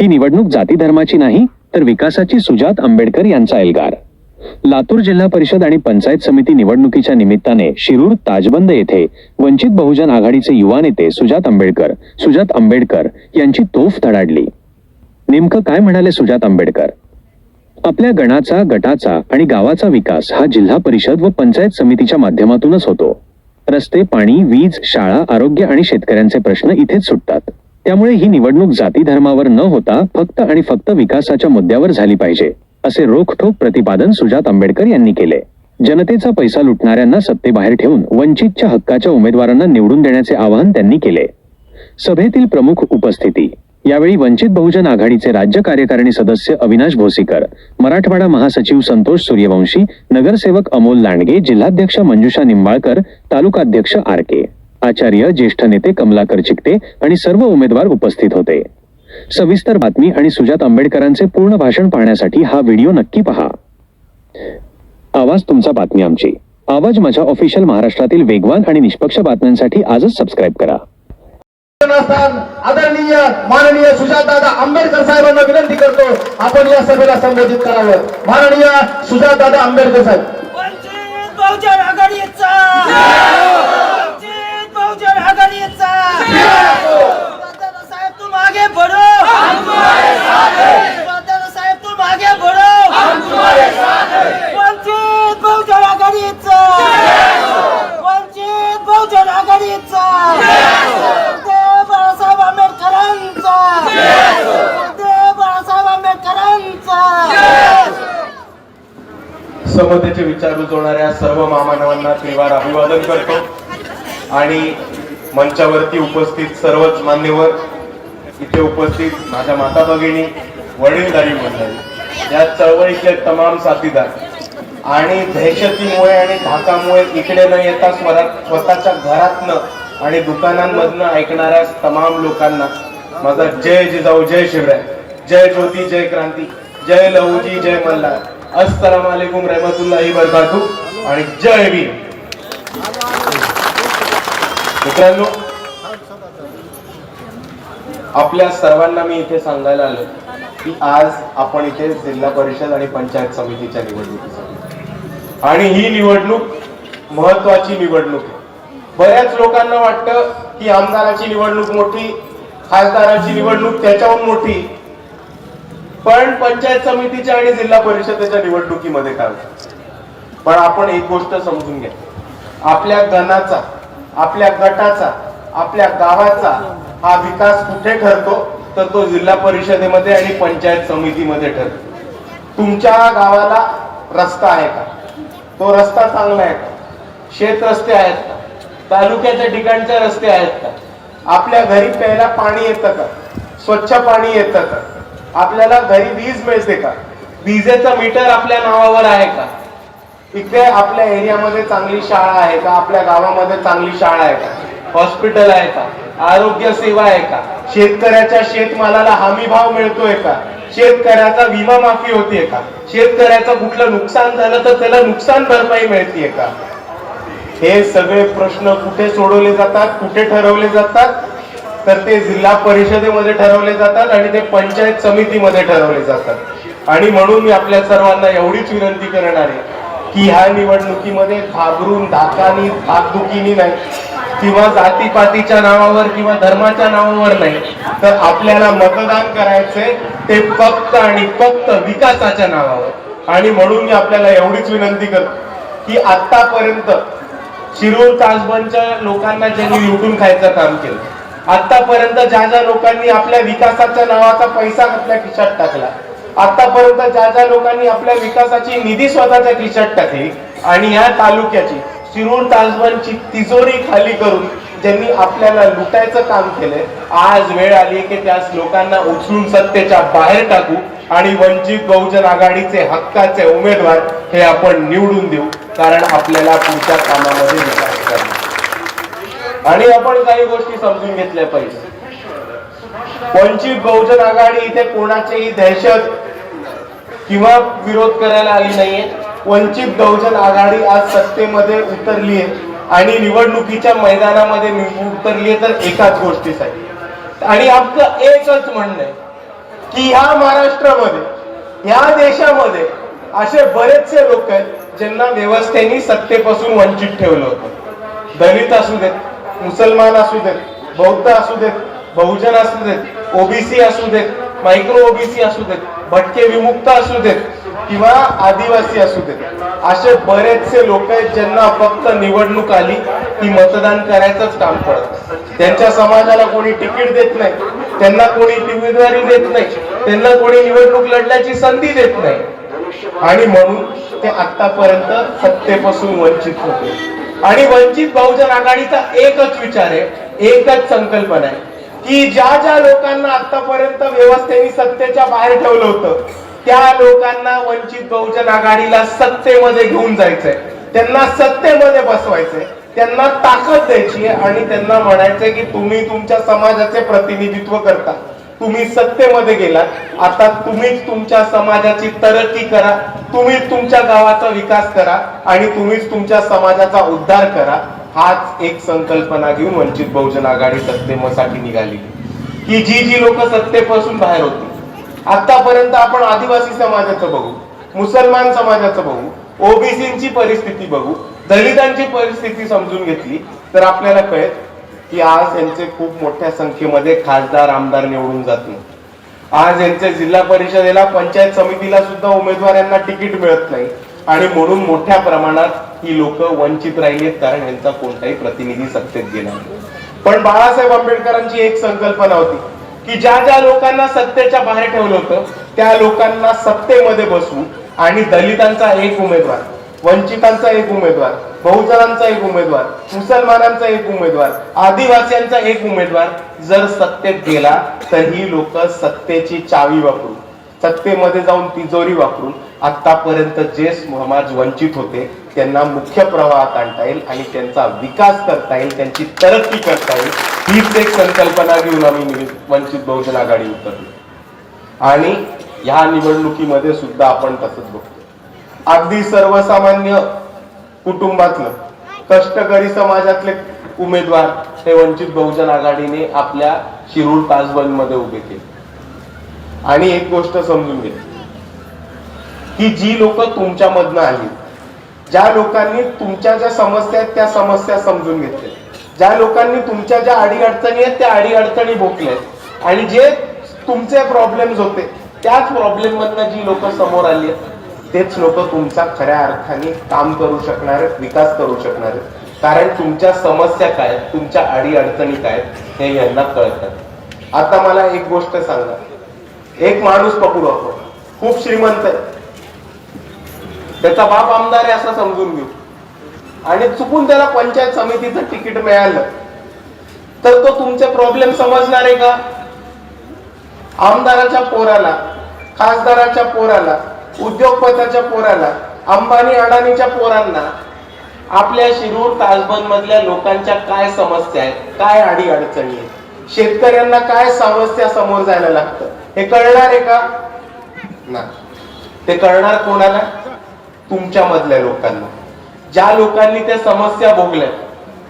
ही निवडणूक जाती धर्माची नाही तर विकासाची सुजात आंबेडकर यांचा एल्गार. लातूर जिल्हा परिषद आणि पंचायत समिती निवडणुकीच्या निमित्ताने शिरूर ताजबंद येथे वंचित बहुजन आघाडीचे युवा नेते सुजात आंबेडकर सुजात आंबेडकर यांची तोफ धडाडली. नेमकं काय म्हणाले सुजात आंबेडकर? आपल्या गणाचा गटाचा आणि गावाचा विकास हा जिल्हा परिषद व पंचायत समितीच्या माध्यमातूनच होतो. रस्ते पाणी वीज शाळा आरोग्य आणि शेतकऱ्यांचे प्रश्न इथेच सुटतात. त्यामुळे ही निवडणूक जाती धर्मावर न होता फक्त आणि फक्त विकासाच्या मुद्द्यावर झाली पाहिजे असे रोखठोक प्रतिपादन सुजात आंबेडकर यांनी केले. जनतेचा पैसा लुटणाऱ्यांना सत्तेबाहेर ठेवून वंचितच्या हक्काच्या उमेदवारांना निवडून देण्याचे आवाहन त्यांनी केले. सभेतील प्रमुख उपस्थिती. यावेळी वंचित बहुजन आघाडीचे राज्य कार्यकारिणी सदस्य अविनाश भोसीकर मराठवाडा महासचिव संतोष सूर्यवंशी नगरसेवक अमोल लांडगे जिल्हाध्यक्ष मंजुषा निंबाळकर तालुकाध्यक्ष आर के. आचार्य ज्येष्ठ नेते कमलाकर चिकटे आणि सर्व उमेदवार उपस्थित होते. सविस्तर बातमी आणि सुजात आंबेडकरांचे पूर्ण भाषण पाहण्यासाठी हा व्हिडिओ नक्की पहा. आवाज तुमचा बातमी आमची. आवाज माझ्या ऑफिशियल महाराष्ट्रातील वेगवान आणि निष्पक्ष बातम्यांसाठी आजच सबस्क्राईब करा. स्थान आदरणीय माननीय सुजातदादा आंबेडकर साहेबांना विनंती करतो आपण या सभेला संबोधित करावं. माननीय सुजातदादा आंबेडकर साहेब. बहुजन आघाडीचा वंचित साहेब तुम आगे बढ़ो दादा साहेब तुम आगे बढ़ो वंचित बहुजन आघाडीचा. वंचित बहुजन आघाडीचा. वंदे बाळासाहेब आंबेडकरांचा. वंदे बाळासाहेब आंबेडकरांचा. समतेचे विचार रुजवणाऱ्या सर्व महामानवांना त्रिवार अभिवादन करतो. आणि मंचावरती उपस्थित सर्वच मान्यवर इथे उपस्थित माझ्या माता भगिनी वडीलधारी मंडळी या चळवळीचे तमाम साथीदार आणि दहशतीमुळे आणि धाकामुळे इकडे न येता स्वरा- स्वतःच्या घरातनं आणि दुकानांमधनं ऐकणाऱ्या तमाम लोकांना माझा जय जिजाऊ जय शिवराय जय ज्योती जय क्रांती जय लहूजी जय मल्हार. अस्सलाम वालेकुम रहमतुल्लाही बरकातू आणि जय भीम. मित्रांनो आपल्या सर्वांना मी इथे सांगायला आलो की आज आपण इथे जिल्हा परिषद आणि पंचायत समितीच्या निवडणुकीसाठी. आणि ही निवडणूक महत्वाची निवडणूक आहे. बऱ्याच लोकांना वाटतं की आमदाराची निवडणूक मोठी खासदाराची निवडणूक त्याच्याहून मोठी. पण पंचायत समितीच्या आणि जिल्हा परिषदेच्या निवडणुकीमध्ये काय पण आपण एक गोष्ट समजून घ्या. आपल्या गणाचा आपल्या गटाचा आपल्या गावाचा हा विकास कुठे ठरतो तर तो जिल्हा परिषदेमध्ये आणि पंचायत समितीमध्ये ठरतो. तुमच्या गावाला रस्ता आहे का? तो रस्ता चांगला आहे का? शेत रस्ते आहेत का? तालुक्याच्या ठिकाणचे रस्ते आहेत का? आपल्या घरी प्यायला पाणी येतं का? स्वच्छ पाणी येतं का? आपल्याला घरी वीज मिळते का? विजेचं मीटर आपल्या नावावर आहे का? इथे आपल्या एरियामध्ये चांगली शाळा आहे का? आपल्या गावामध्ये चांगली शाळा आहे का? हॉस्पिटल आहे का? आरोग्य सेवा आहे का? शेतकऱ्याच्या शेतमालाला हमी भाव मिळतोय का? शेतकऱ्याचा विमा माफी होतीये का? शेतकऱ्याचं कुठलं नुकसान झालं तर त्याला नुकसान भरपाई मिळतीये का? हे सगळे प्रश्न कुठे सोडवले जातात कुठे ठरवले जातात? तर ते जिल्हा परिषदेमध्ये ठरवले जातात आणि ते पंचायत समितीमध्ये ठरवले जातात. आणि म्हणून मी आपल्या सर्वांना एवढीच विनंती करणार आहे. की ह्या निवडणुकीमध्ये घाबरून धाकानी धाकधुकीनी नाही किंवा जातीपातीच्या नावावर किंवा धर्माच्या नावावर नाही तर आपल्याला मतदान करायचंय ते फक्त आणि फक्त विकासाच्या नावावर. आणि म्हणून मी आपल्याला एवढीच विनंती करतो की आतापर्यंत शिरूर तासबनच्या लोकांना ज्यांनी लुटून खायचं काम केलं आतापर्यंत ज्या ज्या लोकांनी आपल्या विकासाच्या नावाचा पैसा आपल्या खिशात टाकला आतापर्यंत ज्या ज्या लोकांनी आपल्या विकासाची निधी स्वतःच्या खिशात टाकली आणि या तालुक्याची शिरूर तासबनची तिजोरी खाली करून ज्यांनी आपल्याला लुटायचं काम केलंय आज वेळ आली की त्या लोकांना उचलून सत्तेच्या बाहेर टाकू आणि वंचित बहुजन आघाडीचे हक्काचे उमेदवार हे आपण निवडून देऊ कारण आपल्याला पुढच्या कामामध्ये विकास करणार आणि आपण काही गोष्टी समजून घेतल्या पाहिजे. वंचित बहुजन आघाडी इथे कोणाचीही दहशत किंवा विरोध करायला आली नाहीये? वंचित बहुजन आघाडी आज सत्तेमध्ये उतरली आहे आणि निवडणुकीच्या मैदानामध्ये उतरली आहे तर एकाच गोष्टीसाठी. आणि आमचं एकच म्हणणं आहे की ह्या महाराष्ट्रामध्ये ह्या देशामध्ये असे बरेचसे लोक आहेत ज्यांना व्यवस्थेने सत्तेपासून वंचित ठेवलं होतं. दलित असू देत मुसलमान असू देत बौद्ध असू देत बहुजन असू देत ओबीसी असू देत मायक्रो ओबीसी असू देत भटके विमुक्त असू देत किंवा आदिवासी असू देत असे बरेचसे लोक आहेत ज्यांना फक्त निवडणूक आली की मतदान करायचंच काम पडत. त्यांच्या समाजाला कोणी तिकीट देत नाही त्यांना कोणी उमेदवारी देत नाही त्यांना कोणी निवडणूक लढण्याची संधी देत नाही. आणि म्हणून ते आतापर्यंत सत्तेपासून वंचित होते. आणि वंचित बहुजन आघाडीचा एकच विचार आहे एकच संकल्पना आहे. की ज्या ज्या लोकांना आतापर्यंत व्यवस्थेने सत्तेच्या बाहेर ठेवलं होतं त्या लोकांना वंचित बहुजन आघाडीला सत्तेमध्ये घेऊन जायचंय. त्यांना सत्तेमध्ये बसवायचंय. त्यांना ताकद द्यायची आणि त्यांना म्हणायचंय की तुम्ही तुमच्या समाजाचे प्रतिनिधित्व करता. तुम्ही सत्तेमध्ये गेलात. आता तुम्हीच तुमच्या समाजाची तरक्की करा. तुम्हीच तुमच्या गावाचा विकास करा आणि तुम्हीच तुमच्या समाजाचा उद्धार करा. हाच एक संकल्पना घेऊन वंचित बहुजन आघाडी सत्तेसाठी निघाली. की जी जी लोक सत्तेपासून बाहेर होती आतापर्यंत आपण आदिवासी समाजाचं बघू मुसलमान समाजाचं बघू ओबीसीची परिस्थिती बघू दलितांची परिस्थिती समजून घेतली तर आपल्याला कळेल की आज यांचे खूप मोठ्या संख्येमध्ये खासदार आमदार निवडून जात नाही आज यांच्या जिल्हा परिषदेला पंचायत समितीला सुद्धा उमेदवार यांना तिकीट मिळत नाही. आणि म्हणून मोठ्या प्रमाणात ही लोक वंचित राहिलीत कारण यांचा कोणताही प्रतिनिधी सत्तेत गेला पण बाळासाहेब आंबेडकरांची एक संकल्पना होती की ज्या ज्या लोकांना सत्तेच्या बाहेर ठेवलं होतं त्या लोकांना सत्तेमध्ये बसवू आणि दलितांचा एक उमेदवार वंचितांचा एक उमेदवार बहुजनांचा एक उमेदवार मुसलमानांचा एक उमेदवार आदिवासींचा एक उमेदवार जर सत्तेत गेला तर ही लोक सत्तेची चावी वापरून सत्तेमध्ये जाऊन तिजोरी वापरून आतापर्यंत जे समाज वंचित होते. त्यांना मुख्य प्रवाहात आणता येईल आणि त्यांचा विकास करता येईल त्यांची तरक्की करता येईल हीच एक संकल्पना घेऊन आम्ही वंचित बहुजन आघाडी उतरली. आणि ह्या निवडणुकीमध्ये सुद्धा आपण तसंच बघतो अगदी सर्वसामान्य कुटुंबातलं कष्टकरी समाजातले उमेदवार हे वंचित बहुजन आघाडीने आपल्या शिरूर ताजबंदमध्ये उभे केले. आणि एक गोष्ट समजून घेतली की जी लोक तुमच्यामधनं आली ज्या लोकांनी तुमच्या ज्या समस्या आहेत त्या समस्या समजून घेतल्या. ज्या लोकांनी तुमच्या ज्या अडी अडचणी आहेत त्या अडी अडचणी भोगल्यात आणि जे तुमचे प्रॉब्लेम्स होते त्याच प्रॉब्लेम मधनं जी लोक समोर आली आहेत तेच लोक तुमचा खऱ्या अर्थाने काम करू शकणार आहेत विकास करू शकणार. आहेत कारण तुमच्या समस्या काय आहेत, तुमच्या अडी अडचणी काय आहेत, हे यांना कळतात आता मला एक गोष्ट सांगा. एक माणूस पकडू आपण. खूप श्रीमंत आहे. त्याचा बाप आमदार आहे असं समजून घेऊ. आणि चुकून त्याला पंचायत समितीचं तिकीट मिळालं. तर तो तुमचे प्रॉब्लेम समजणार आहे का? आमदाराच्या पोराला खासदाराच्या पोराला उद्योगपताच्या पोराला अंबानी अडाणीच्या पोरांना आपल्या शिरूर ताजबंद मधल्या लोकांच्या काय समस्या आहेत काय अडी अडचणी आहेत? शेतकऱ्यांना काय समस्या समोर जायला लागतं? हे कळणार आहे का? नाही. ते कळणार कोणाला? तुमच्या मधल्या लोकांना. ज्या लोकांनी त्या समस्या भोगल्या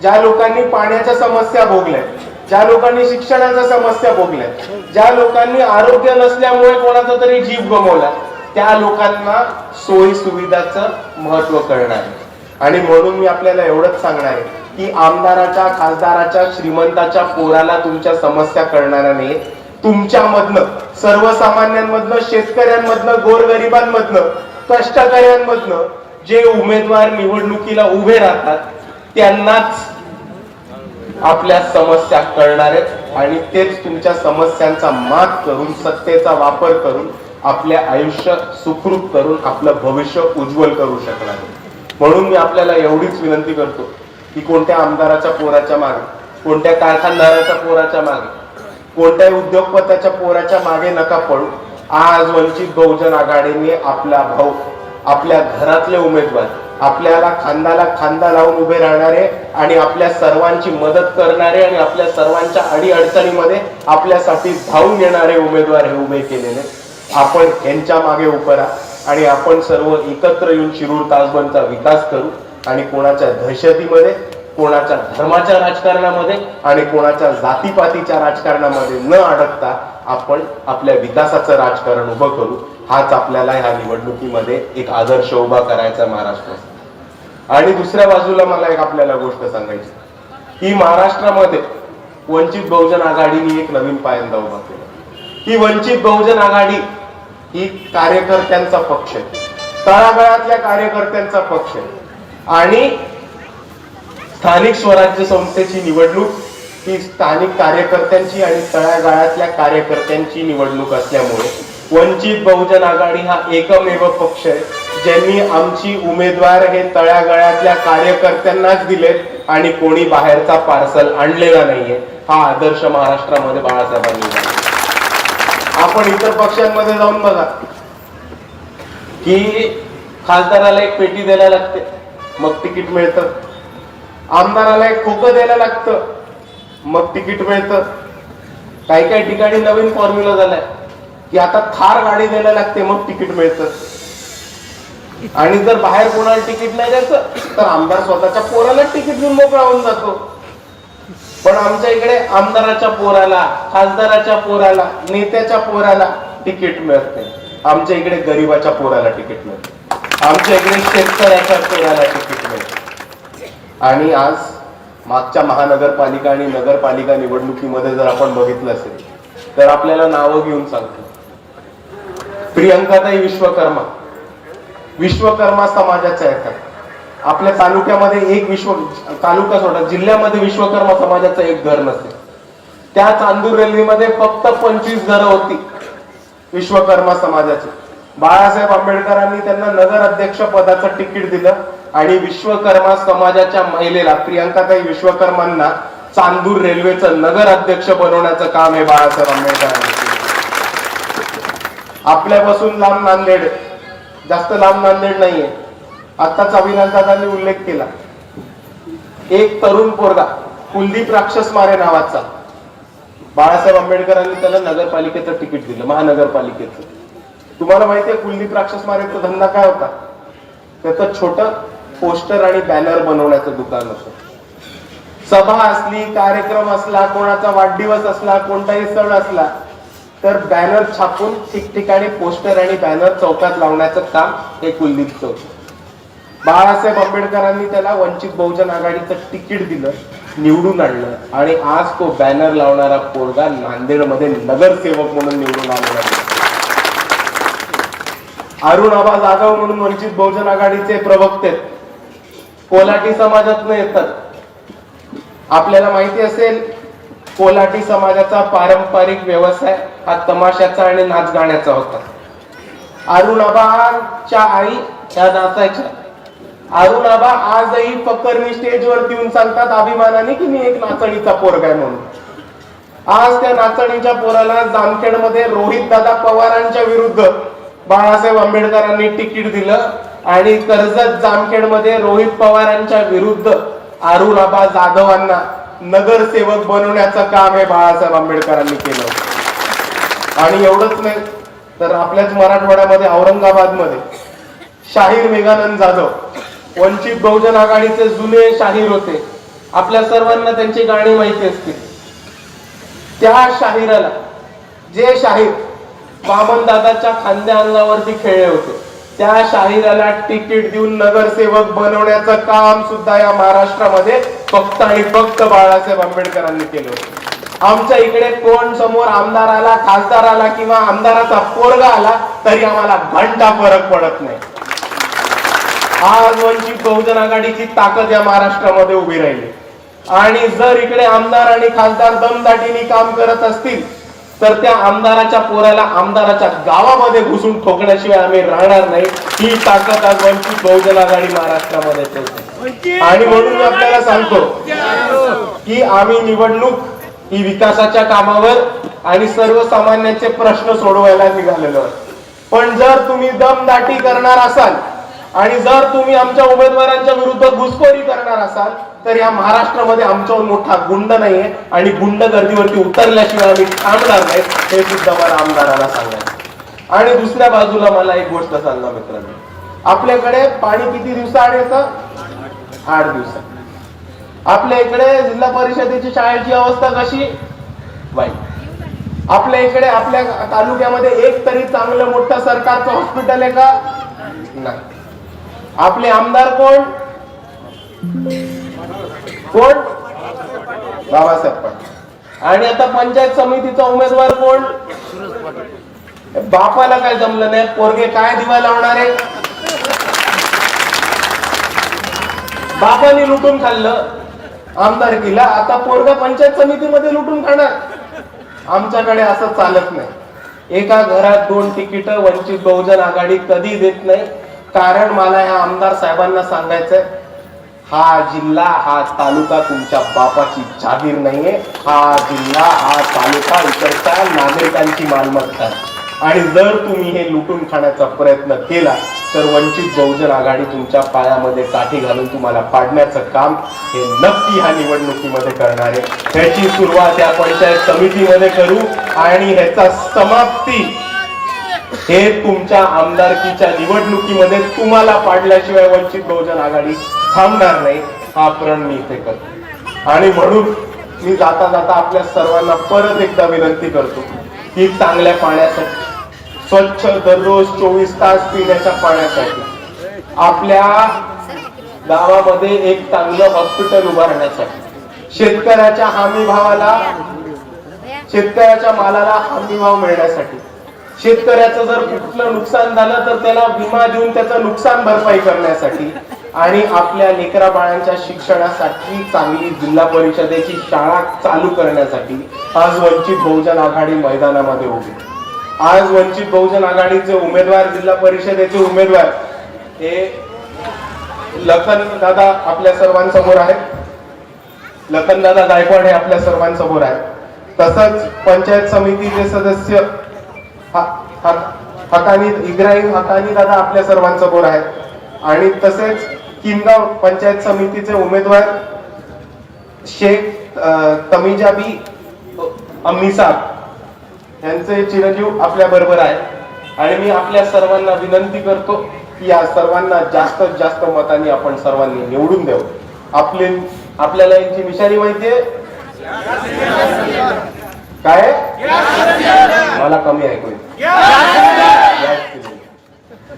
ज्या लोकांनी पाण्याच्या समस्या भोगल्या ज्या लोकांनी शिक्षणाच्या समस्या भोगल्या ज्या लोकांनी आरोग्य नसल्यामुळे कोणाचा तरी जीव गमवला त्या लोकांना सोयी सुविधाचं महत्त्व कळणार आहे. आणि म्हणून मी आपल्याला एवढंच सांगणार आहे की आमदाराच्या खासदाराच्या श्रीमंताच्या पोराला तुमच्या समस्या कळणाऱ्या नाही. तुमच्यामधनं सर्वसामान्यांमधनं शेतकऱ्यांमधनं गोरगरिबांमधनं कष्टकऱ्यांमधनं जे उमेदवार निवडणुकीला उभे राहतात त्यांनाच आपल्या समस्या कळणार आहेत आणि तेच तुमच्या समस्यांचा मात करून सत्तेचा वापर करून आपले आयुष्य सुखरूप करून आपलं भविष्य उज्ज्वल करू शकणार म्हणून मी आपल्याला एवढीच विनंती करतो की कोणत्या आमदाराच्या पोराच्या मागे कोणत्या कारखानदाराच्या पोराच्या मागे कोणत्याही उद्योगपताच्या पोराच्या मागे नका पडू. आज वंचित बहुजन आघाडीने आपला भाऊ आपल्या घरातले उमेदवार आपल्याला खांदाला खांदा लावून उभे राहणारे आणि आपल्या सर्वांची मदत करणारे आणि आपल्या सर्वांच्या अडीअडचणीमध्ये आपल्यासाठी धावून येणारे उमेदवार हे उभे केलेले. आपण यांच्या मागे उभं राहा आणि आपण सर्व एकत्र येऊन शिरूर ताजबनचा विकास करू आणि कोणाच्या दहशतीमध्ये कोणाच्या धर्माच्या राजकारणामध्ये आणि कोणाच्या जातीपातीच्या राजकारणामध्ये न अडकता आपण आपल्या विकासाचं राजकारण उभं करू. हाच आपल्याला ह्या निवडणुकीमध्ये एक आदर्श उभा करायचा महाराष्ट्रात आणि दुसऱ्या बाजूला मला एक आपल्याला गोष्ट सांगायची. की महाराष्ट्रामध्ये वंचित बहुजन आघाडीने एक नवीन पायंदा उभा केला. ही वंचित बहुजन आघाडी ही कार्यकर्त्यांचा पक्ष आहे. तळागाळातल्या कार्यकर्त्यांचा पक्ष आहे. आणि स्थानिक स्वराज्य संस्थेची निवडणूक ही स्थानिक कार्यकर्त्यांची आणि तळागाळातल्या कार्यकर्त्यांची निवडणूक असल्यामुळे वंचित बहुजन आघाडी हा एकमेव पक्ष आहे ज्यांनी आमची उमेदवार हे तळागाळातल्या कार्यकर्त्यांनाच दिलेत आणि कोणी बाहेरचा पार्सल आणलेला नाहीये हा आदर्श महाराष्ट्रामध्ये बाळासाहेबांनी आपण इतर पक्षांमध्ये जाऊन बघा. की खासदाराला एक पेटी द्यायला लागते. मग तिकीट मिळतं. आमदाराला एक खोकं द्यायला लागतं. मग तिकीट मिळतं. काही काही ठिकाणी नवीन फॉर्म्युला झालाय. की आता थार गाडी द्यायला लागते मग तिकीट मिळतं. आणि जर बाहेर कोणाला तिकीट नाही द्यायचं तर आमदार स्वतःच्या पोराला तिकीट घेऊन मोकळा होऊन जातो. पण आमच्या इकडे आमदाराच्या पोराला खासदाराच्या पोराला नेत्याच्या पोराला तिकीट मिळत. नाही आमच्या इकडे गरीबाच्या पोराला तिकीट मिळते. आमच्या इकडे शेतकऱ्याच्या पोराला तिकीट मिळते. आणि आज मागच्या महानगरपालिका आणि नगरपालिका निवडणुकीमध्ये जर आपण बघितलं असेल तर आपल्याला नावं घेऊन सांगतो. प्रियंकाताई विश्वकर्मा. विश्वकर्मा समाजाच्या येतात आपल्या तालुक्यामध्ये एक विश्व तालुका सोडा जिल्ह्यामध्ये विश्वकर्मा समाजाचं एक घर नसेल त्या चांदूर रेल्वेमध्ये फक्त पंचवीस घरं होती विश्वकर्मा समाजाची. बाळासाहेब आंबेडकरांनी त्यांना नगर अध्यक्ष पदाचं तिकीट दिलं. आणि विश्वकर्मा समाजाच्या महिलेला प्रियंकाताई विश्वकर्मांना चांदूर रेल्वेचं नगर अध्यक्ष बनवण्याचं काम हे बाळासाहेब आंबेडकर आपल्यापासून लांब नांदेड जास्त लांब नांदेड नाहीये. आत्ताच अविनाश उल्लेख केला. एक तरुण पोरगा कुलदीप राक्षस मारे नावाचा. बाळासाहेब आंबेडकरांनी त्याला नगरपालिकेचं तिकीट दिलं महानगरपालिकेचं. तुम्हाला माहितीये कुलदीप राक्षस मारेचा धंदा काय होता? त्याचं छोट पोस्टर आणि बॅनर बनवण्याचं दुकान होतं सभा असली कार्यक्रम असला कोणाचा वाढदिवस असला कोणताही सण असला तर बॅनर छापून ठिकठिकाणी पोस्टर आणि बॅनर चौकात लावण्याचं काम हे कुलदीपचं होतं. बाळासाहेब आंबेडकरांनी त्याला वंचित बहुजन आघाडीचं तिकीट दिलं निवडून आणलं आणि आज तो बॅनर लावणारा पोरगा नांदेडमध्ये नगरसेवक म्हणून निवडून आलेला अरुण आबा जाधव म्हणून वंचित बहुजन आघाडीचे प्रवक्ते आहेत. कोलाटी समाजातनं येतात. आपल्याला माहिती असेल कोलाटी समाजाचा पारंपरिक व्यवसाय हा तमाशाचा आणि नाच गाण्याचा होता. अरुणाबाच्या आई त्या नाचायच्या. अरुणाबा आजही फकरनी स्टेजवरती येऊन सांगतात अभिमानाने की मी एक नाचणीचा पोरगा आहे म्हणून. आज त्या नाचणीच्या पोराला जामखेडमध्ये रोहित दादा पवारांच्या विरुद्ध बाळासाहेब आंबेडकरांनी तिकीट दिलं. आणि कर्जत जामखेडमध्ये रोहित पवारांच्या विरुद्ध आरुराबा जाधवांना नगरसेवक बनवण्याचं काम हे बाळासाहेब आंबेडकरांनी केलं आणि एवढंच नाही तर आपल्याच मराठवाड्यामध्ये औरंगाबादमध्ये शाहीर मेघानंद जाधव वंचित बहुजन आघाडीचे जुने शाहीर होते. आपल्या सर्वांना त्यांची गाणी माहिती असतील. त्या शाहिराला जे शाहीर वामन दादाच्या खांद्या अंगावरती खेळले होते त्या शाहिराला तिकीट देऊन नगरसेवक बनवण्याचं काम सुद्धा या महाराष्ट्रामध्ये फक्त आणि फक्त बाळासाहेब आंबेडकरांनी केलं आमच्या इकडे कोण समोर आमदार आला खासदार आला किंवा आमदाराचा पोरगा आला तरी आम्हाला घंटा फरक पडत नाही. आज वंचित बहुजन आघाडीची ताकद या महाराष्ट्रामध्ये उभी राहिली. आणि जर इकडे आमदार आणि खासदार दमदाटीने काम करत असतील तर त्या आमदाराच्या पोराला आमदाराच्या गावामध्ये घुसून ठोकण्याशिवाय आम्ही राहणार नाही. ही ताकद आज वंचित बहुजन आघाडी महाराष्ट्रामध्ये ठेवते. आणि म्हणून मी आपल्याला सांगतो की आम्ही निवडणूक ही विकासाच्या कामावर आणि सर्वसामान्यांचे प्रश्न सोडवायला निघालेलो पण जर तुम्ही दमदाटी करणार असाल आणि जर तुम्ही आमच्या उमेदवारांच्या विरुद्ध घुसखोरी करणार असाल तर या महाराष्ट्रामध्ये आमच्यावर मोठा गुंड नाहीये आणि गुंड गर्दीवरती उतरल्याशिवाय आम्ही थांबणार नाही हे सुद्धा मला आमदाराला सांगायचं आणि दुसऱ्या बाजूला मला एक गोष्ट सांगा मित्रांनो. आपल्याकडे पाणी किती दिवसाआड येतं? आठ दिवसात आपल्या इकडे जिल्हा परिषदेची शाळेची अवस्था कशी? वाईट. आपल्या इकडे आपल्या तालुक्यामध्ये एक तरी चांगलं मोठं सरकारचं हॉस्पिटल आहे का? नाही. आपले आमदार कोण? कोण? बाबासाहेब पाटील. आणि आता पंचायत समितीचा उमेदवार कोण? बापाला काय जमलं नाही. पोरगे काय दिवा लावणार आहे? बापाने लुटून खाल्लं. आमदारकीला आता पोरगा पंचायत समितीमध्ये लुटून खाणार. आमच्याकडे असं चालत नाही. एका घरात दोन तिकीट वंचित बहुजन आघाडी कधी देत नाही? कारण मला ह्या आमदार साहेबांना सांगायचंय हा जिल्हा हा तालुका तुमच्या बापाची जागीर नाहीये. हा जिल्हा हा तालुका इकडच्या नागरिकांची मालमत्ता आहे. आणि जर तुम्ही हे लुटून खाण्याचा प्रयत्न केला तर वंचित बहुजन आघाडी तुमच्या पायामध्ये काठी घालून तुम्हाला पाडण्याचं काम हे नक्की ह्या निवडणुकीमध्ये करणार आहे. ह्याची सुरुवात या पंचायत समितीमध्ये करू आणि ह्याचा समाप्ती हे तुमच्या आमदारकीच्या निवडणुकीमध्ये तुम्हाला पाडल्याशिवाय वंचित बहुजन आघाडी थांबणार नाही हा प्रण मी इथे करतो. आणि म्हणून मी जाता जाता आपल्या सर्वांना परत एकदा विनंती करतो की चांगल्या पाण्यासाठी स्वच्छ दररोज चोवीस तास पिण्याच्या पाण्यासाठी आपल्या गावामध्ये एक चांगलं हॉस्पिटल उभारण्यासाठी शेतकऱ्याच्या हमी भावाला शेतकऱ्याच्या मालाला हमी भाव मिळण्यासाठी शेतकऱ्याचं जर कुठलं नुकसान झालं तर त्याला विमा देऊन त्याचं नुकसान भरपाई करण्यासाठी आणि आपल्या लेकरा बाळांच्या शिक्षणासाठी चांगली जिल्हा परिषदेची शाळा चालू करण्यासाठी आज वंचित बहुजन आघाडी मैदानामध्ये उभी. आज वंचित बहुजन आघाडीचे उमेदवार जिल्हा परिषदेचे उमेदवार हे लखन दादा आपल्या सर्वांसमोर आहेत. लखनदादा गायकवाड हे आपल्या सर्वांसमोर आहेत. तसंच पंचायत समितीचे सदस्य हकानी इब्राहिम हकानी दादा आपल्या सर्वांसमोर आहेत. आणि तसेच किनगाव पंचायत समितीचे उमेदवार शेख तमिजाबी अम्मीसाब यांचे चिरंजीव आपल्या बरोबर आहेत आणि मी आपल्या सर्वांना विनंती करतो की या सर्वांना जास्तीत जास्त मतांनी आपण सर्वांनी निवडून देऊ. आपले आपल्याला यांची निशाणी माहितीये काय? मला कमी ऐकू.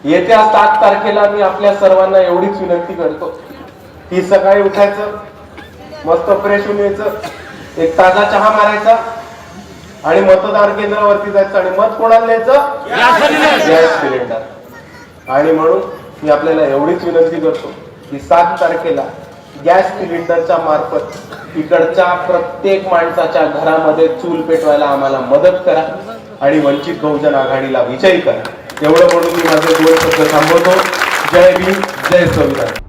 येत्या सात तारखेला मी आपल्या सर्वांना एवढीच विनंती करतो. की सकाळी उठायचं मस्त फ्रेश होऊन यायचं एक ताजा चहा मारायचा आणि मतदार केंद्रावरती जायचं आणि मत कोणाला द्यायचं? Gas cylinder. आणि म्हणून मी आपल्याला एवढीच विनंती करतो की सात तारखेला गॅस सिलेंडरच्या मार्फत इकडच्या प्रत्येक माणसाच्या घरामध्ये चूल पेटवायला आम्हाला मदत करा आणि वंचित बहुजन आघाडीला विजयी करा. एवढं म्हणून मी माझं दोन शब्द थांबवतो. जय भीम जय संविधान